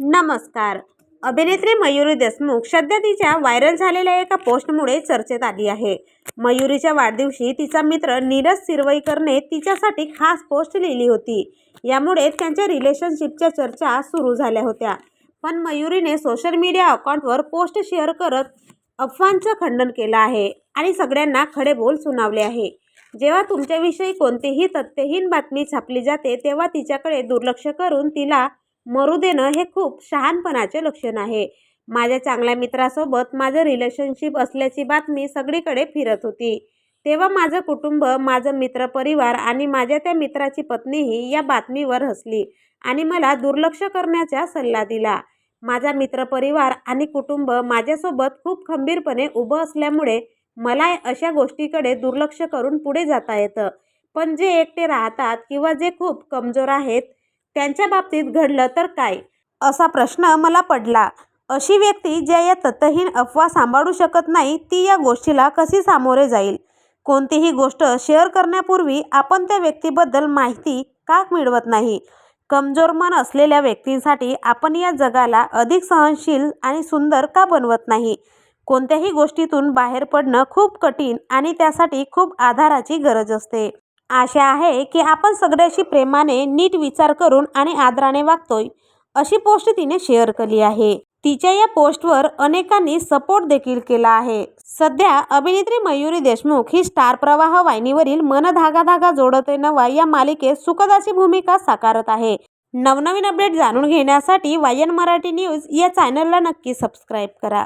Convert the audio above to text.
नमस्कार. अभिनेत्री मयुरी देशमुख सध्या तिच्या व्हायरल झालेल्या एका पोस्टमुळे चर्चेत आली आहे. मयुरीच्या वाढदिवशी तिचा मित्र नीरज सिरवईकरने तिच्यासाठी खास पोस्ट लिहिली होती. यामुळे त्यांच्या रिलेशनशिपच्या चर्चा सुरू झाल्या होत्या. पण मयुरीने सोशल मीडिया अकाउंटवर पोस्ट शेअर करत अफवांचं खंडन केलं आहे आणि सगळ्यांना खडे बोल सुनावले आहे. जेव्हा तुमच्याविषयी कोणतीही तथ्यहीन बातमी छापली जाते तेव्हा तिच्याकडे दुर्लक्ष करून तिला मरू देणं हे खूप शहाणपणाचे लक्षण आहे. माझ्या चांगल्या मित्रासोबत माझं रिलेशनशिप असल्याची बातमी सगळीकडे फिरत होती. तेव्हा माझं कुटुंब माझं मित्रपरिवार आणि माझ्या त्या मित्राची पत्नीही या बातमीवर हसली आणि मला दुर्लक्ष करण्याचा सल्ला दिला. माझा मित्रपरिवार आणि कुटुंब माझ्यासोबत खूप खंबीरपणे उभं असल्यामुळे मला अशा गोष्टीकडे दुर्लक्ष करून पुढे जाता येतं. पण जे एकटे राहतात किंवा जे खूप कमजोर आहेत त्यांच्या बाबतीत घडलं तर काय? असा प्रश्न मला पडला. अशी व्यक्ती ज्या या तथ्यहीन अफवा सांभाळू शकत नाही ती या गोष्टीला कशी सामोरे जाईल? कोणतीही गोष्ट शेअर करण्यापूर्वी आपण त्या व्यक्तीबद्दल माहिती का मिळवत नाही? कमजोर मन असलेल्या व्यक्तींसाठी आपण या जगाला अधिक सहनशील आणि सुंदर का बनवत नाही? कोणत्याही गोष्टीतून बाहेर पडणं खूप कठीण आणि त्यासाठी खूप आधाराची गरज असते. आशा आहे की आपण सगळ्याशी प्रेमाने नीट विचार करून आणि आदराने वागतोय अशी पोस्ट तिने शेअर केली आहे. तिच्या या पोस्टवर अनेकांनी सपोर्ट देखील केला आहे. सध्या अभिनेत्री मयुरी देशमुख ही स्टार प्रवाह वाहिनीवरील मन धागा धागा जोडते नवा या मालिकेत सुखदाची भूमिका साकारत आहे. नवनवीन अपडेट जाणून घेण्यासाठी वायन मराठी न्यूज या चॅनलला नक्की सबस्क्राईब करा.